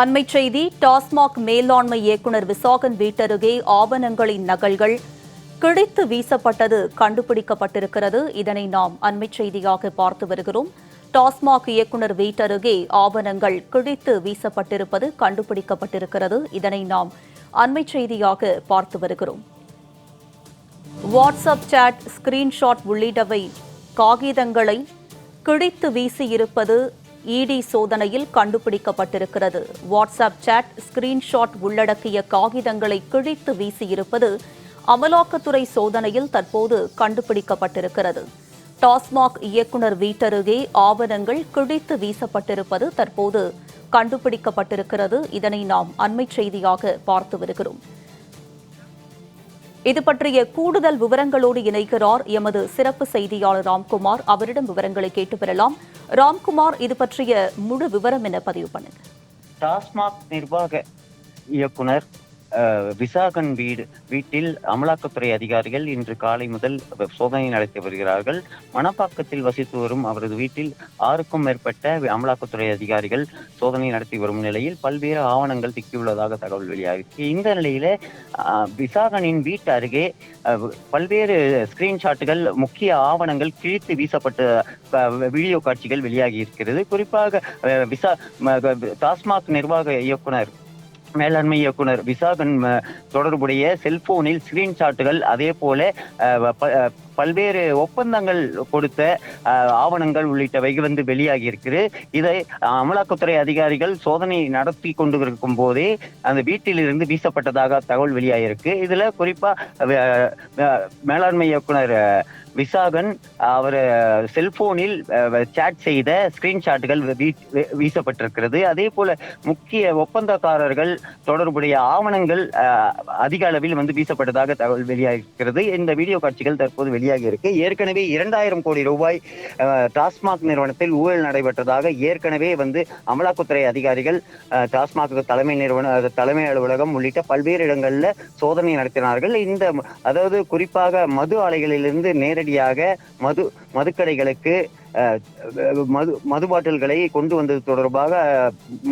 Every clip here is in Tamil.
அண்மை செய்தி டாஸ்மாக் மேலாண்மை இயக்குநர் விசாகன் வீட்டருகே ஆவணங்களின் நகல்கள் கிழித்து வீசப்பட்டது கண்டுபிடிக்கப்பட்டிருக்கிறது. இதனை நாம் அண்மை செய்தியாக பார்த்து வருகிறோம். டாஸ்மாக் இயக்குநர் வீட்டருகே ஆவணங்கள் கிழித்து வீசப்பட்டிருப்பது கண்டுபிடிக்கப்பட்டிருக்கிறது. இதனை நாம் அண்மை செய்தியாக பார்த்து வருகிறோம். வாட்ஸ்அப் சாட் ஸ்கிரீன்ஷாட் உள்ளிட்டவை காகிதங்களை கிழித்து வீசியிருப்பது இடி சோதனையில் கண்டுபிடிக்கப்பட்டிருக்கிறது. வாட்ஸ்அப் சாட் ஸ்கிரீன்ஷாட் உள்ளடக்கிய காகிதங்களை கிழித்து வீசியிருப்பது அமலாக்கத்துறை சோதனையில் தற்போது கண்டுபிடிக்கப்பட்டிருக்கிறது. டாஸ்மாக் இயக்குநர் வீட்டருகே ஆவணங்கள் கிழித்து வீசப்பட்டிருப்பது தற்போது கண்டுபிடிக்கப்பட்டிருக்கிறது. இதனை நாம் அண்மை செய்தியாக பார்த்து வருகிறோம். இது பற்றிய கூடுதல் விவரங்களோடு இணைக்கிறார் எமது சிறப்பு செய்தியாளர் ராம்குமார். அவரிடம் விவரங்களை கேட்டு பெறலாம். ராம்குமார் இது பற்றிய முழு விவரம் என பதிவு பண்ணுங்க. டாஸ்மாக் நிர்வாக இயக்குனர் விசாகன் வீடு வீட்டில் அமலாக்கத்துறை அதிகாரிகள் இன்று காலை முதல் சோதனை நடத்தி வருகிறார்கள். மணப்பாக்கத்தில் வசித்து வரும் அவரது வீட்டில் ஆறுக்கும் மேற்பட்ட அமலாக்கத்துறை அதிகாரிகள் சோதனை நடத்தி வரும் நிலையில் பல்வேறு ஆவணங்கள் சிக்கியுள்ளதாக தகவல் வெளியாகிருக்கு இந்த நிலையில விசாகனின் வீட்டு அருகே பல்வேறு ஸ்கிரீன்ஷாட்டுகள் முக்கிய ஆவணங்கள் கிழித்து வீசப்பட்ட வீடியோ காட்சிகள் வெளியாகி இருக்கிறது குறிப்பாக விசா டாஸ்மாக் நிர்வாக இயக்குனர் மேலாண்மை இயக்குனர் விசாகன் தொடர்புடைய செல்போனில் ஸ்கிரீன்ஷாட்டுகள் அதே போல பல்வேறு ஒப்பந்தங்கள் கொடுத்த ஆவணங்கள் உள்ளிட்டவை வந்து வெளியாகி இருக்குது. இதை அமலாக்கத்துறை அதிகாரிகள் சோதனை நடத்தி கொண்டு இருக்கும் போதே அந்த வீட்டிலிருந்து வீசப்பட்டதாக தகவல் வெளியாகிருக்கு இதுல குறிப்பா மேலாண்மை இயக்குனர் விசாகன் அவர் செல்போனில் சேட் செய்த ஸ்கிரீன்ஷாட்டுகள் வீசப்பட்டிருக்கிறது. அதே போல முக்கிய ஒப்பந்தக்காரர்கள் தொடர்புடைய ஆவணங்கள் அதிக அளவில் வந்து வீசப்பட்டதாக தகவல் வெளியாகிறது இந்த வீடியோ காட்சிகள் தற்போது வெளியாகி இருக்கு ஏற்கனவே இரண்டாயிரம் கோடி ரூபாய் டாஸ்மாக் நிறுவனத்தில் ஊழல் நடைபெற்றதாக ஏற்கனவே வந்து அமலாக்கத்துறை அதிகாரிகள் டாஸ்மாக் தலைமை நிறுவன தலைமை அலுவலகம் உள்ளிட்ட பல்வேறு இடங்களில் சோதனை நடத்தினார்கள். இந்த அதாவது குறிப்பாக மது ஆலைகளிலிருந்து நேரடி நேரடியாக மது மதுக்கடைகளுக்கு மது மது பாட்டில்களை கொண்டு வந்தது தொடர்பாக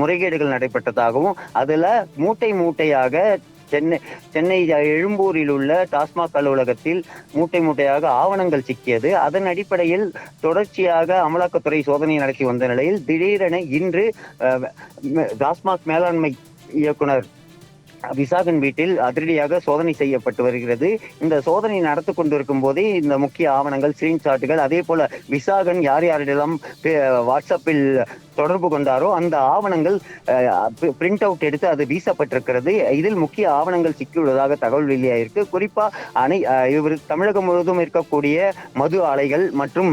முறைகேடுகள் நடைபெற்றதாகவும் அதுல மூட்டை மூட்டையாக சென்னை சென்னை எழும்பூரில் உள்ள டாஸ்மாக் அலுவலகத்தில் மூட்டை மூட்டையாக ஆவணங்கள் சிக்கியது. அதன் அடிப்படையில் தொடர்ச்சியாக அமலாக்கத்துறை சோதனை நடத்தி வந்த நிலையில் திடீரென இன்று டாஸ்மாக் மேலாண்மை இயக்குனர் விசாகன் வீட்டில் அதிரடியாக சோதனை செய்யப்பட்டு வருகிறது. இந்த சோதனை நடத்தி கொண்டிருக்கும் போதே இந்த முக்கிய ஆவணங்கள் ஸ்கிரீன்ஷாட்டுகள் அதே போல விசாகன் யார் யாரிடம் வாட்ஸ்அப்பில் தொடர்பு கொண்டாரோ அந்த ஆவணங்கள் பிரிண்ட் அவுட் எடுத்து அது வீசப்பட்டிருக்கிறது. இதில் முக்கிய ஆவணங்கள் சிக்கியுள்ளதாக தகவல் வெளியாயிருக்கு. குறிப்பா அனை இவர் தமிழகம் முழுவதும் இருக்கக்கூடிய மது ஆலைகள் மற்றும்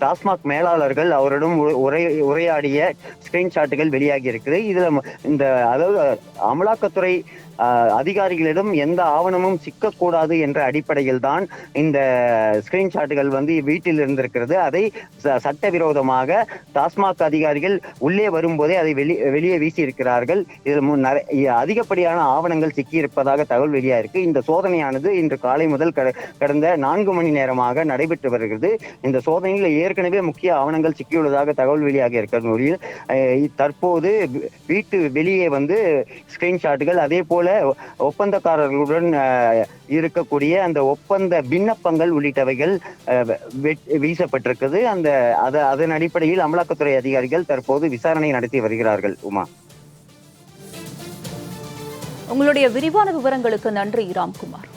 டாஸ்மாக் மேலாளர்கள் அவரிடம் உ- உரை உரையாடிய ஸ்கிரீன்ஷாட்டுகள் வெளியாகி இருக்குது. இதுல இந்த அதாவது அமலாக்கத்துறை அதிகாரிகளிடம் எந்த ஆவணமும் சிக்கக்கூடாது என்ற அடிப்படையில் தான் இந்த ஸ்கிரீன்ஷாட்டுகள் வந்து வீட்டில் இருந்திருக்கிறது. அதை ச- சட்டவிரோதமாக டாஸ்மாக் அதிகாரிகள் உள்ளே வரும்போதே அதை வெளி வெளியே வீசி இருக்கிறார்கள் இதில் நிறைய அதிகப்படியான ஆவணங்கள் சிக்கியிருப்பதாக தகவல் வெளியாயிருக்கு. இந்த சோதனையானது இன்று காலை முதல் கட- கடந்த நான்கு மணி நேரமாக நடைபெற்று வருகிறது. இந்த சோதனையில் ஏற்கனவே முக்கிய ஆவணங்கள் சிக்கியுள்ளதாக தகவல் வெளியாக இருக்கிற நிலையில் தற்போது வீட்டு வெளியே வந்து ஸ்கிரீன்ஷாட்டுகள் அதே போல ஒப்பந்தக்காரர்களுடன் இருக்கக்கூடிய அந்த ஒப்பந்த விண்ணப்பங்கள் உள்ளிட்டவைகள் அஹ், வீசப்பட்டிருக்குது. அந்த அதன் அடிப்படையில் அமலாக்கத்துறை அதிகாரிகள் தற்போது விசாரணை நடத்தி வருகிறார்கள் உமா. உங்களுடைய விரிவான விவரங்களுக்கு நன்றி ராம்குமார்.